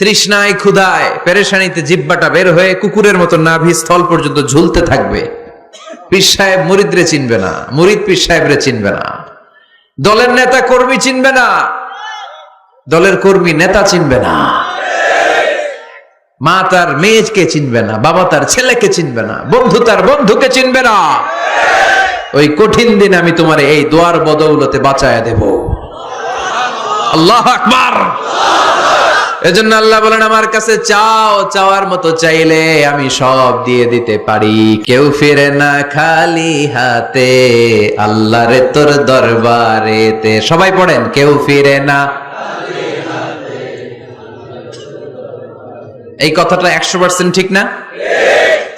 তৃষ্ণায় ক্ষুধায় পেরেশানিতে জিব্বাটা বের হয়ে কুকুরের মতো নাভি স্থল পর্যন্ত ঝুলতে থাকবে। পীর সাহেব মুরিদরে চিনবে না, মুরিদ পীর সাহেবরে চিনবে না। দলের নেতা কর্মী চিনবে না, দলের কর্মী নেতা চিনবে না। মা তার মেয়েকে চিনবে না, বাবা তার ছেলেকে চিনবে না, বন্ধু তার বন্ধুকে চিনবে না। ওই কঠিন দিন আমি তোমার এই দোয়ার বদৌলতে বাঁচায় দেব। আল্লাহ আকবার। এজন্য আল্লাহ বলেন, আমার কাছে চাও, চাওয়ার মতো চাইলে আমি সব দিয়ে দিতে পারি। কেউ ফিরে না খালি হাতে আল্লাহ রে তোর দরবারেতে। সবাই পড়েন, কেউ ফিরে না এই কথাটা একশো পার্সেন্ট ঠিক না?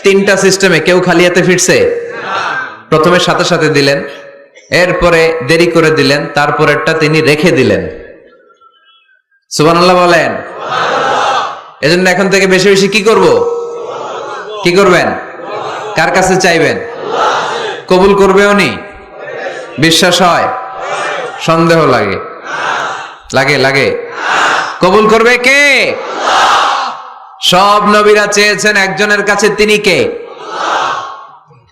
তিনটা সিস্টেমে কেউ খালি হাতে ফিরছে? প্রথমে সাথে সাথে দিলেন, এরপরে দেরি করে দিলেন, তারপরেরটা তিনি রেখে দিলেন। সুবান বলেন। এজন্য এখন থেকে বেশি বেশি কি করব? কি করবেন? কার কাছে চাইবেন? কবুল করবে উনি? বিশ্বাস হয়? সন্দেহ লাগে। লাগে লাগে। কবুল করবে কে? সব নবীরা চেয়েছেন একজনের কাছে তিনি কে?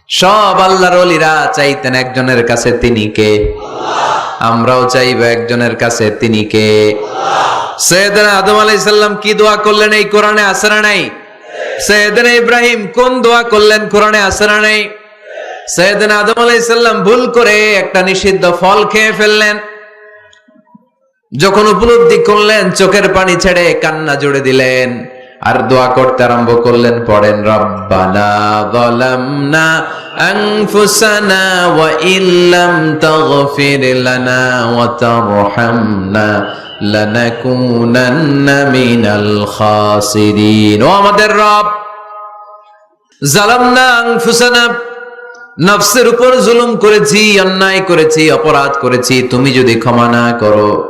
সব আল্লাহর অলিরা চাইতেন একজনের কাছে তিনি কে? আমরাও চাইব একজনের কাছে, তিনি কে? সৈয়দনা আদম আলাইসাল্লাম কি দোয়া করলেন এই কোরআনে? না নাই? সৈয়দনা ইব্রাহিম কোন দোয়া করলেন কোরআনে? না নাই? সৈয়দনা আদম আলাইসাল্লাম ভুল করে একটা নিষিদ্ধ ফল খেয়ে ফেললেন। যখন উপলব্ধি করলেন, চোখের পানি ছেড়ে কান্না জুড়ে দিলেন। আর দোয়া করতে আরম্ভ করলেন, পড়েন, রব্বানা নফসের উপর জুলুম করেছি, অন্যায় করেছি, অপরাধ করেছি, তুমি যদি ক্ষমা না করো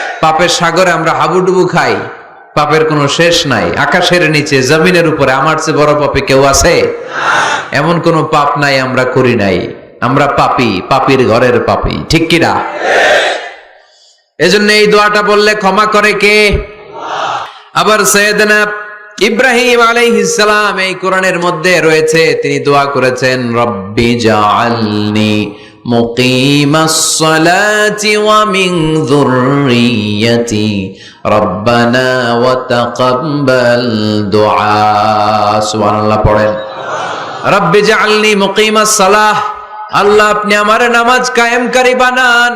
পাপের সাগরে আমরা হাবুডুবু খাই, পাপের কোনো শেষ নাই। আকাশের নিচে, জমিনের উপরে, আমার চেয়ে বড় পাপে কেউ আছে? এমন কোনো পাপ নাই আমরা করি নাই। আমরা পাপী, পাপির ঘরের পাপী। ঠিক কিনা এজন্য এই দোয়াটা বললে ক্ষমা করে কে? আবার সৈয়দনা ইব্রাহিম আলাইহিস সালাম এই কোরআনের মধ্যে রয়েছে, তিনি দোয়া করেছেন, রব্বি জাআলনি সালাতি ওয়া মিন যুররিয়্যাতি রব্বানা ওয়া তাকাব্বাল দুআ। সুবহানাল্লাহ, পড়েন। রব্বি জাআলনি মুকিমাস সালাহ আল্লাহ, আপনি আমার নামাজ কায়েমকারী বানান।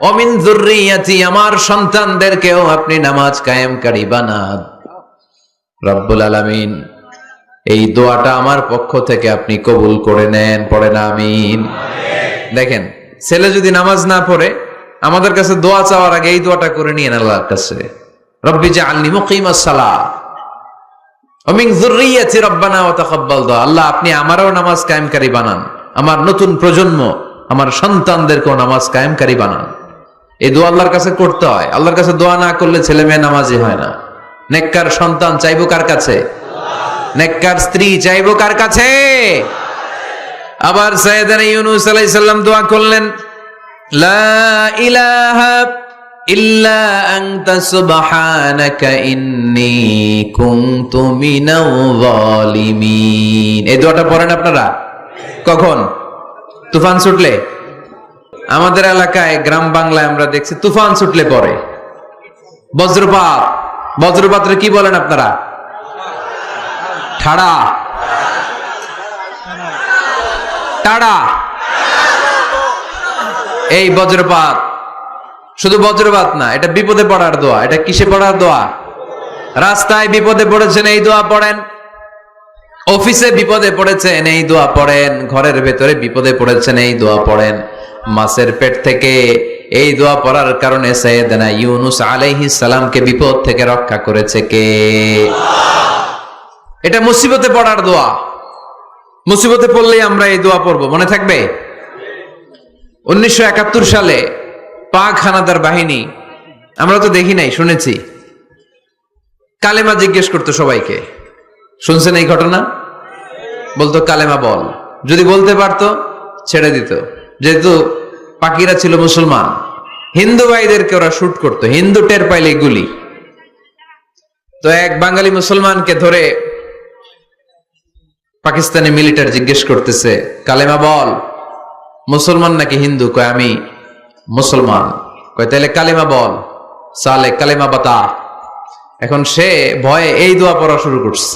অমিন যুররিয়াতি, আমার সন্তানদেরকেও আপনি নামাজ কায়েমকারী বানান। রব্বুল আলামিন, এই দোয়াটা আমার পক্ষ থেকে আপনি কবুল করে নেন, পড়েন, আমিন। দেখেন, ছেলে যদি নামাজ না পড়ে, আমাদের কাছে দোয়া চাওয়ার আগে এই দোয়াটা করে নিয়েন আল্লাহর কাছে। রব্বি আমারও নামাজ কায়েমকারী বানান। এই আল্লাহর কাছে করতে হয়। আল্লাহর কাছে দোয়া না করলে ছেলে মেয়ে হয় না। সন্তান চাইব কার কাছে? নেককার স্ত্রী চাইব কার কাছে? আবার সৈয়দানা ইউনুস আলাইহিস সালাম দোয়া করলেন, লা ইলাহা ইল্লা আনতা সুবহানাকা ইন্নী কুনতু মিনাল জালিমিন এই দোয়াটা পড়েন আপনারা? কখন? তুফান ছুটলে? আমাদের এলাকায় গ্রাম বাংলায় আমরা দেখছি তুফান ছুটলে পরে বজ্রপাত। বজ্রপাত্রে কি বলেন আপনারা? ঠাড়া। টাড়া এই বজ্রপাত। শুধু বজ্রপাত না, এটা বিপদে পড়ার দোয়া, এটা কিসে পড়ার দোয়া? রাস্তায় বিপদে পড়েছেন, এই দোয়া পড়েন। অফিসে বিপদে পড়েছেন, এই দোয়া পড়েন। ঘরের ভেতরে বিপদে পড়েছেন, এই দোয়া পড়েন। মাছের পেট থেকে এই দোয়া পড়ার কারণে সৈয়দনা ইউনুস আলাইহিস সালামকে বিপদ থেকে রক্ষা করেছে কে? এটা মুসিবতে পড়ার দোয়া। মুসিবতে পড়লেই আমরা এই দোয়া পড়ব, মনে থাকবে? উনিশশো একাত্তর সালে পাক হানাদার বাহিনী, আমরা তো দেখি নাই, শুনেছি। কালেমা জিজ্ঞেস করতো সবাইকে, শুনছেন এই ঘটনা? বলতো, কালেমা বল। যদি বলতে পারতো, ছেড়ে দিত। যেহেতু পাকিরা ছিল মুসলমান, হিন্দু ভাইদেরকে ওরা শুট করতো, হিন্দু টের পাইলে গুলি। তো এক বাঙালি মুসলমানকে ধরে পাকিস্তানি মিলিটার জিজ্ঞেস করতেছে, কালেমা বল, মুসলমান নাকি হিন্দু? কয়, আমি মুসলমান। কয় তাহলে কালেমা বল সালে কালেমা বাতা। এখন সে ভয়ে এই দোয়া পড়া শুরু করছে।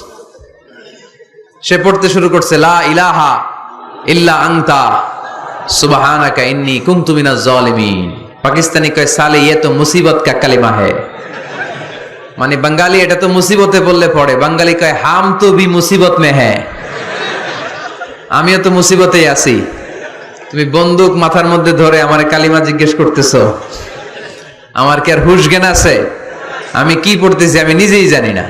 সে পড়তে শুরু করছে, লা ইলাহা ইল্লা আংতা সুবহানাকা ইন্নী কুনতু মিনাজ জালিমিন। পাকিস্তানি কয়, সালে ইয়ে তো মুসিবত কা কালিমা है মানে বাঙালি এটা তো মুসিবতে বললে পড়ে, বাঙালি কয়, হাম তো বি মুসিবত মে হ্যাঁ আমিও তো মুসিবতেই আছি। তুমি বন্দুক মাথার মধ্যে ধরে আমার কালিমা জিজ্ঞেস করতেছো। আমার কি আর হুশ জ্ঞান আছে? আমি কি পড়তেছি আমি নিজেই জানি না।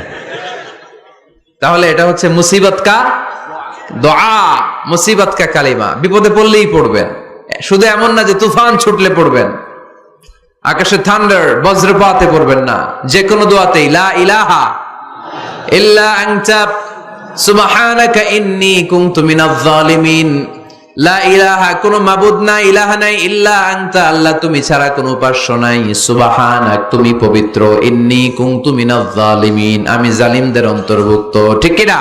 তাহলে এটা হচ্ছে মুসিবত কা দোয়া, মুসিবত কা কালিমা। বিপদে পড়লেই পড়বেন। শুধু এমন না যে তুফান ছুটলে পড়বেন। আকাশে থান্ডার, বজ্রপাতে পড়বেন না। যে কোনো দোয়াতেই, লা ইলাহা ইল্লা আনতা মাবুদ নাই আনতা, আল্লাহ তুমি ছাড়া কোনো নাই। তুমি পবিত্র আমি জালিমদের অন্তর্ভুক্ত, ঠিক কি না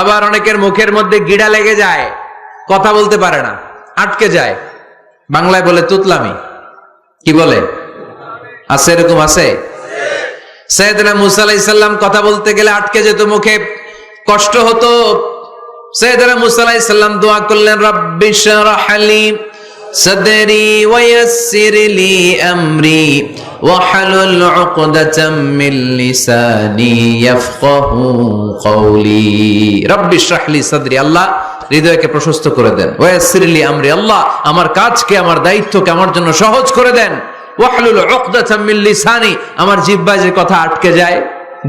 আবার অনেকের মুখের মধ্যে গিড়া লেগে যায়, কথা বলতে পারে না, আটকে যায়। বাংলায় বলে তুতলামি। কি বলে? আছে এরকম, আছে? সৈয়দনা মুসা আলাইহিস সালাম কথা বলতে গেলে আটকে যেত মুখে। কষ্ট হতো। সৈয়দরা মুসা আলাইহিস সালাম দোয়া করলেন, রাব্বি শরহ লি সাদরি ওয়া ইয়াসসির আমরি ওয়াহলুল উকদাতাম মিন লিসানি ইয়াফকাহু কওলি। রাব্বি শরহ লি সাদরি, আল্লাহ হৃদয়কে প্রশস্ত করে দেন। ওয়াসির লি আমরি, আল্লাহ আমার কাজকে, আমার দায়িত্বকে আমার জন্য সহজ করে দেন। ওয়াহলুল উকদাতাম মিন লিসানি, আমার জিহ্বায় যে কথা আটকে যায়,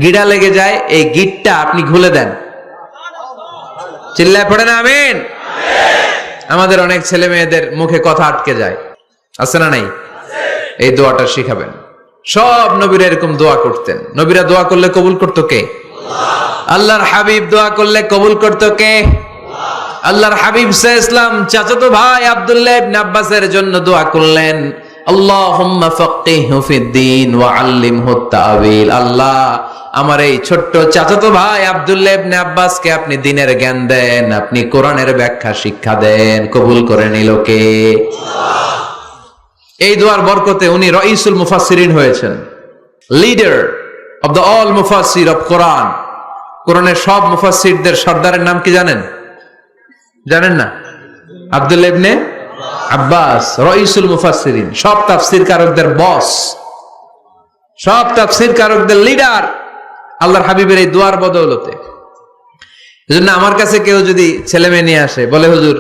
গিড়া লেগে যায়, এই গিটটা আপনি খুলে দেন। চিল্লায় পড়ে না, আমিন? আমাদের অনেক ছেলে মেয়েদের মুখে কথা আটকে যায়। আছে না নাই? এই দোয়াটা শিখাবেন। সব নবীরা এরকম দোয়া করতেন। নবীরা দোয়া করলে কবুল করতো কে? আল্লাহর হাবিব দোয়া করলে কবুল করতো কে? আল্লাহর হাবিব সাহ ইসলাম চাচাতো ভাই আব্দুল্লাহ আব্বাসের জন্য দোয়া করলেন। আল্লাহুম্মা ফাক্কিহু ফিদ্দিন ওয়া আল্লিমহু তাওয়িল আল্লাহ, আমার এই ছোট্ট চাচাতো ভাই আব্দুল্লাহ আব্বাসকে আপনি দিনের জ্ঞান দেন, আপনি কোরআনের ব্যাখ্যা শিক্ষা দেন, কবুল করে নিল কে? এই দোয়ার বরকতে উনি রইসুল মুফাসসিরিন হয়েছেন, লিডার অফ দ্য অল মুফাসসির অফ কোরআন। কোরআনের সব মুফাসসিরদের সর্দারের নাম কি জানেন? জানেন না? আব্দুল ইবনে আব্বাস, রইসুল মুফাসসিরিন, সব তাফসির কারকদের বস সব তাফসির কারকদের লিডার আল্লাহর হাবিবের এই দুয়ার বদৌলতে। এজন্য আমার কাছে কেউ যদি ছেলে মেয়ে নিয়ে আসে, বলে, হুজুর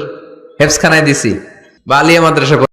হেফসখানায় দিছি, বা আলিয়া মাদ্রাসা